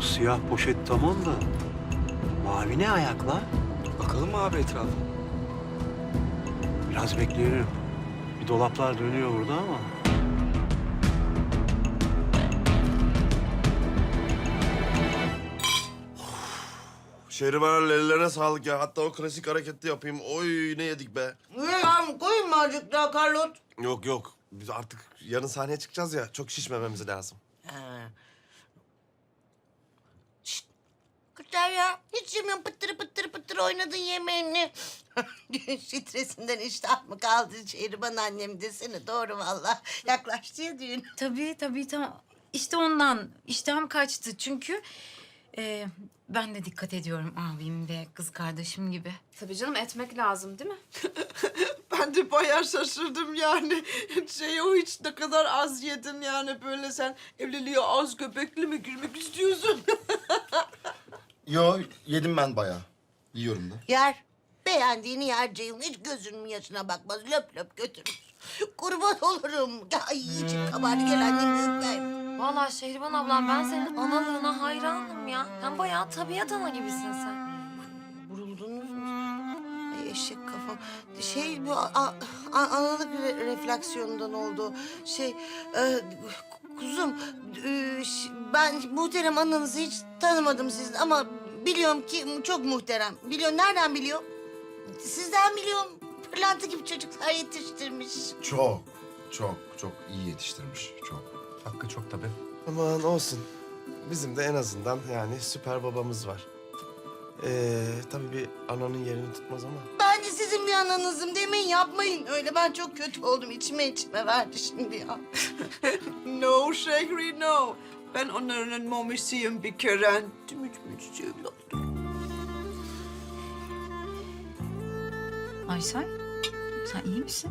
siyah poşet tamam da mavi ne ayakla? Bakalım mı abi etrafa? Biraz bekleyelim. Bir dolaplar dönüyor burada ama. Şehriban ellerine sağlık ya. Hatta o klasik hareketi yapayım. Oy ne yedik be. Ne ya koyun mu azıcık daha Carlot? Yok yok. Biz artık yarın sahneye çıkacağız ya. Çok şişmememiz lazım. Ha. Kızlar ya hiç yemiyorum pıttır pıttır pıttır oynadın yemeğini. Stresinden iştah mı kaldı Şehriban annem desene doğru vallahi. Yaklaştı ya düğün. Tabii tabii tamam. İşte ondan iştahım kaçtı çünkü e, ben de dikkat ediyorum abim ve kız kardeşim gibi. Tabii canım etmek lazım değil mi? Ben de bayağı şaşırdım yani. Şey o hiç ne kadar az yedin yani böyle sen evliliğe az göbekli mi girmek istiyorsun? Yo yedim ben bayağı. Yiyorum da. Yer. Beğendiğini yer Ceyhun. Hiç gözünün yaşına bakmaz. Löp löp götürür. Kurban olurum. Ay içim kabardı. Gel annem öpeyim. Vallahi Şehriban ablam ben senin analığına hayranım ya. Sen bayağı tabiat ana gibisin sen. Vuruldunuz mu? Ay eşek kafam. Şey bu a- a- analık re- refleksiyonundan oldu. Şey e, kuzum e, ş- ben muhterem ananızı hiç tanımadım sizin ama biliyorum ki çok muhterem. Biliyorum nereden biliyorum? Sizden biliyorum. Pırlanta gibi çocuklar yetiştirmiş. Çok, çok, çok iyi yetiştirmiş. Çok. Hakkı çok tabii. Aman olsun. Bizim de en azından yani süper babamız var. Ee, tabii bir ananın yerini tutmaz ama. Ben de sizin bir ananızım demeyin yapmayın öyle. Ben çok kötü oldum. içime içime verdi şimdi ya. no Şehri no. Ben onların momisiyim bir kere. Tümüç müç evladım. Aysel sen iyi misin?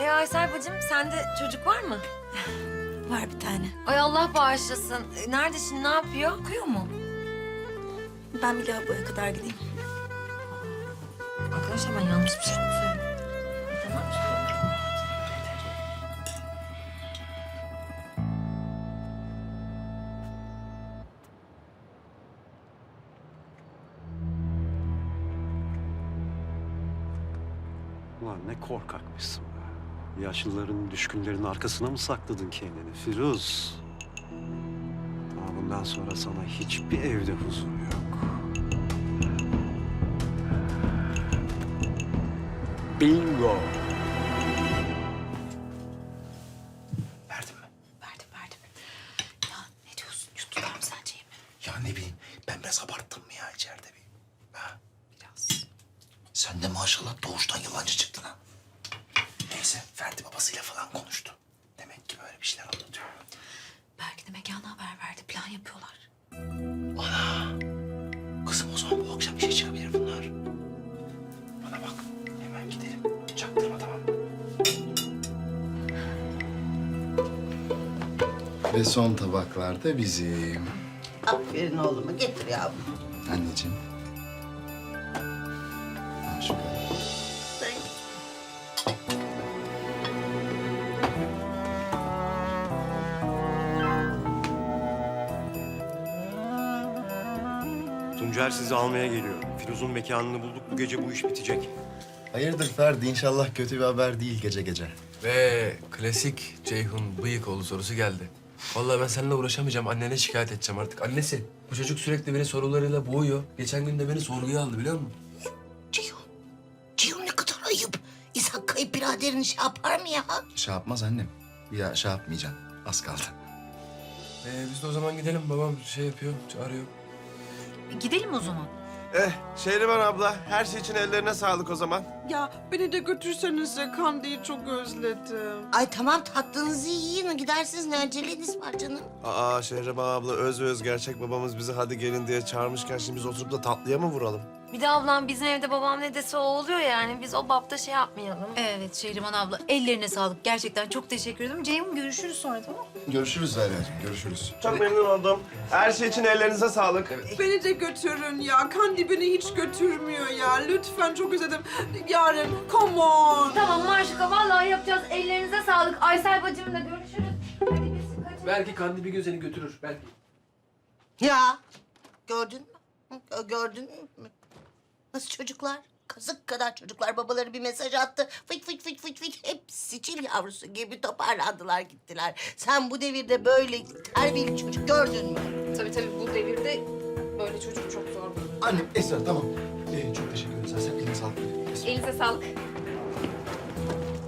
E Aysel bacım sende çocuk var mı? Var bir tane. Ay Allah bağışlasın. E, Nerede şimdi ne yapıyor? Okuyor mu? Ben bir lavaboya kadar gideyim. Arkadaşlar ben yanlış bir şey Ulan ne korkakmışsın be. Yaşlıların, düşkünlerin arkasına mı sakladın kendini Firuz? Ama bundan sonra sana hiçbir evde huzur yok. Bingo. Verdin mi? Verdim verdim. Ya ne diyorsun yuttular mı sence yemi? Ya ne bileyim ben biraz abarttım mı ya içeride bir? Ha? Biraz. Sen de maşallah doğuştan yalancı çıktın ha. Neyse Ferdi babasıyla falan konuştu. Demek ki böyle bir şeyler anlatıyor. Belki de mekana haber verdi plan yapıyorlar. Kızım o zaman bu akşam işe çıkabilir bunlar. Bana bak hemen gidelim. Çaktırma tamam mı? Ve son tabaklar da bizim. Aferin oğluma getir yavrum. Anneciğim. Tuncer sizi almaya geliyor. Firuz'un mekanını bulduk. Bu gece bu iş bitecek. Hayırdır Ferdi? İnşallah kötü bir haber değil gece gece. Ve klasik Ceyhun Bıyıkoğlu sorusu geldi. Vallahi ben seninle uğraşamayacağım. Annene şikayet edeceğim artık. Annesi, bu çocuk sürekli beni sorularıyla boğuyor. Geçen gün de beni sorguya aldı biliyor musun? Ceyhun. Ceyhun ne kadar ayıp. İnsan kayıp biraderini şey yapar mı ya? Şey yapmaz annem. Daha şey yapmayacaksın. Az kaldı. Ee, biz de o zaman gidelim. Babam şey yapıyor, çağırıyor. Gidelim o zaman. Eh Şehriban abla her şey için ellerine sağlık o zaman. Ya beni de götürsenize Kandi'yi çok özledim. Ay tamam tatlınızı yiyin. Gidersiniz ne aceleniz var canım. Aa Şehriban abla öz ve öz gerçek babamız bizi hadi gelin diye çağırmışken şimdi biz oturup da tatlıya mı vuralım? Bir de ablam bizim evde babam ne dese o oluyor yani. Biz o bapta şey yapmayalım. Evet Şehriman abla ellerine sağlık. Gerçekten çok teşekkür ederim. Ceyhun görüşürüz sonra tamam mı? Görüşürüz Zahra'cığım, görüşürüz. Çok memnun oldum. Her şey için ellerinize sağlık. Beni de götürün ya. Kandi beni hiç götürmüyor ya. Lütfen çok özledim. Yarın come on. Tamam Maşuka vallahi yapacağız. Ellerinize sağlık. Aysel bacımla görüşürüz. Hadi biz kaçalım. Belki Kandi bir gün seni götürür. Belki. Ya gördün mü? Gördün mü? Nasıl çocuklar? Kazık kadar çocuklar babaları bir mesaj attı. Fıt fıt fıt fıt fıt hepsi çil yavrusu gibi toparlandılar gittiler. Sen bu devirde böyle terbiyeli çocuk gördün mü? Tabii tabii bu devirde böyle çocuk çok zor. Anne Esra tamam. Ee, çok teşekkür ederiz. Sen eline sağlık. Esra. Elinize sağlık.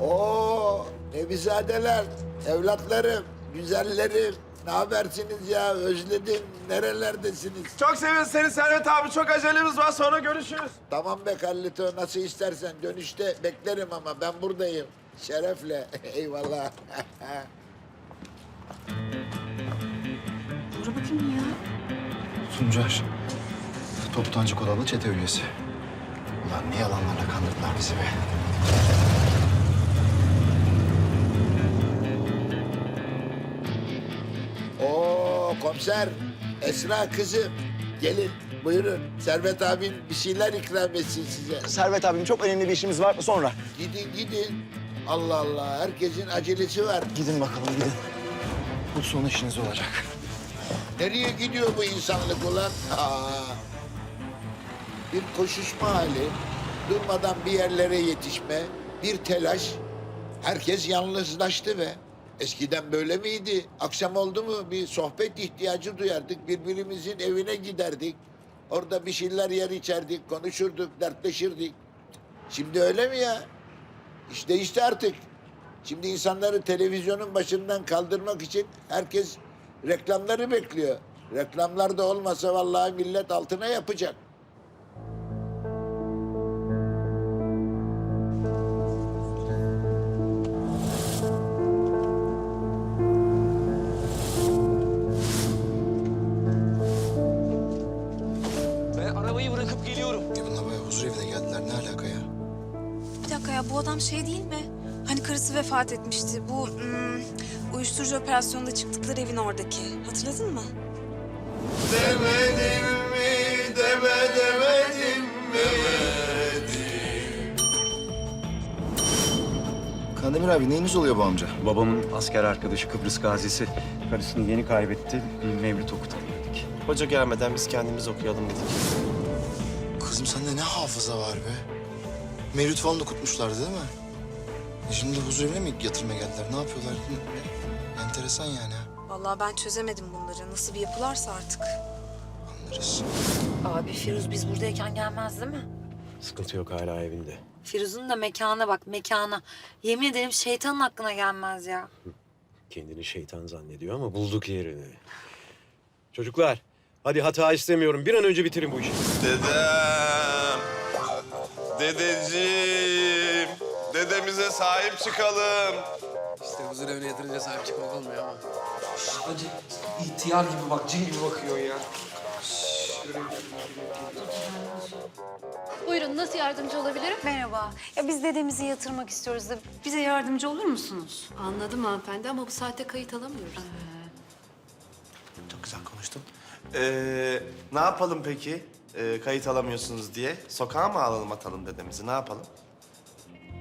Oo, nevizadeler, evlatlarım, güzellerim. Ne habersiniz ya? Özledim. Nerelerdesiniz? Çok seviyoruz seni Servet abi. Çok acelemiz var. Sonra görüşürüz. Tamam be Carlito, nasıl istersen. Dönüşte beklerim ama ben buradayım. Şerefle. Eyvallah. Tuncer. Toptancı Kodalı çete üyesi. Ulan ne yalanlarla kandırdılar bizi be. Komiser. Esra kızım. Gelin, buyurun. Servet abin bir şeyler ikram etsin size. Servet abim çok önemli bir işimiz var sonra. Gidin, gidin. Allah Allah, herkesin acelesi var. Gidin bakalım gidin. Bu son işiniz olacak. Nereye gidiyor bu insanlık ulan? Aa, bir koşuşma hali, durmadan bir yerlere yetişme, bir telaş. Herkes yalnızlaştı be. Eskiden böyle miydi? Akşam oldu mu bir sohbet ihtiyacı duyardık, birbirimizin evine giderdik. Orada bir şeyler yer içerdik, konuşurduk, dertleşirdik. Şimdi öyle mi ya? İş değişti artık. Şimdi insanları televizyonun başından kaldırmak için herkes reklamları bekliyor. Reklamlar da olmasa vallahi millet altına yapacak. Bu adam şey değil mi? Hani karısı vefat etmişti. Bu hmm, uyuşturucu operasyonunda çıktıkları evin oradaki. Hatırladın mı? Demedim mi? Deme demedim mi? Kandemir abi neyiniz oluyor bu amca? Babamın asker arkadaşı Kıbrıs gazisi. Karısını yeni kaybetti. Bir mevlüt okutalım dedik. Hoca gelmeden biz kendimiz okuyalım dedik. Kızım sende ne hafıza var be? Mevlüt falan da kutmuşlardı değil mi? E şimdi huzur evine mi yatırmaya geldiler? Ne yapıyorlar? Enteresan yani. ha. Vallahi ben çözemedim bunları. Nasıl bir yapılarsa artık. Anlarız. Abi Firuz biz buradayken gelmez değil mi? Sıkıntı yok hala evinde. Firuz'un da mekana bak mekana. Yemin ederim şeytanın aklına gelmez ya. Kendini şeytan zannediyor ama bulduk yerini. Çocuklar, hadi hata istemiyorum. Bir an önce bitirin bu işi. Dedem. Dedeciğim. Dedemize sahip çıkalım. İşte huzur evine yatırınca sahip çıkmak olmuyor ama. Hacı ihtiyar gibi bak, cin gibi bakıyor ya. Buyurun nasıl yardımcı olabilirim? Merhaba. Ya biz dedemizi yatırmak istiyoruz da bize yardımcı olur musunuz? Anladım hanımefendi ama bu saatte kayıt alamıyoruz. Çok güzel konuştun. Ee, ne yapalım peki? Ee, kayıt alamıyorsunuz diye. Sokağa mı alalım atalım dedemizi? Ne yapalım?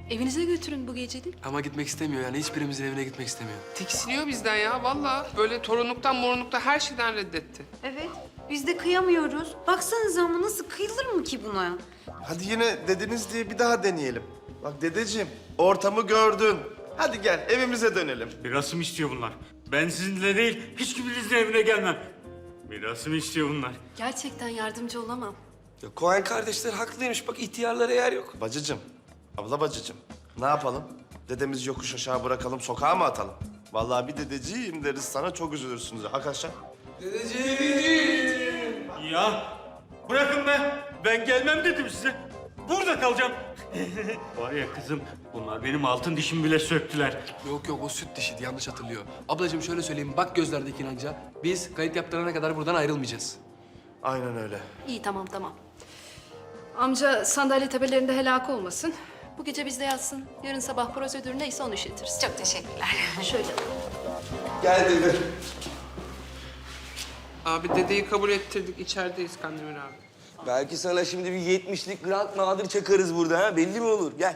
Evinize götürün bu gecelik. Ama gitmek istemiyor yani. Hiçbirimizin evine gitmek istemiyor. Tiksiniyor bizden ya vallahi. Böyle torunluktan morunluktan her şeyden reddetti. Evet. Biz de kıyamıyoruz. Baksanıza ama nasıl kıyılır mı ki buna? Hadi yine dediniz diye bir daha deneyelim. Bak dedeciğim, ortamı gördün. Hadi gel evimize dönelim. Mirasım istiyor bunlar. Ben sizinle değil, hiç kiminizin evine gelmem. Mirasımı istiyor bunlar. Gerçekten yardımcı olamam. Ya Koen kardeşler haklıymış. Bak ihtiyarlara yer yok. Bacıcım, abla bacıcım. Ne yapalım? Dedemizi yokuş aşağı bırakalım, sokağa mı atalım? Vallahi bir dedeciğim deriz sana çok üzülürsünüz. Arkadaşlar. Ya bırakın be. Ben gelmem dedim size. Burada kalacağım. Var ya kızım, bunlar benim altın dişimi bile söktüler. Yok yok o süt dişiydi yanlış hatırlıyor. Ablacığım şöyle söyleyeyim bak gözlerdeki inanca. Biz kayıt yaptırana kadar buradan ayrılmayacağız. Aynen öyle. İyi tamam tamam. Amca sandalye tepelerinde helak olmasın. Bu gece bizde yatsın. Yarın sabah prosedür neyse onu işletiriz. Çok teşekkürler. Şöyle. Gel dede. Abi dedeyi kabul ettirdik. içerideyiz Kandemir abi. Belki sana şimdi bir yetmişlik Grand Nadir çakarız burada ha. Belli mi olur? Gel.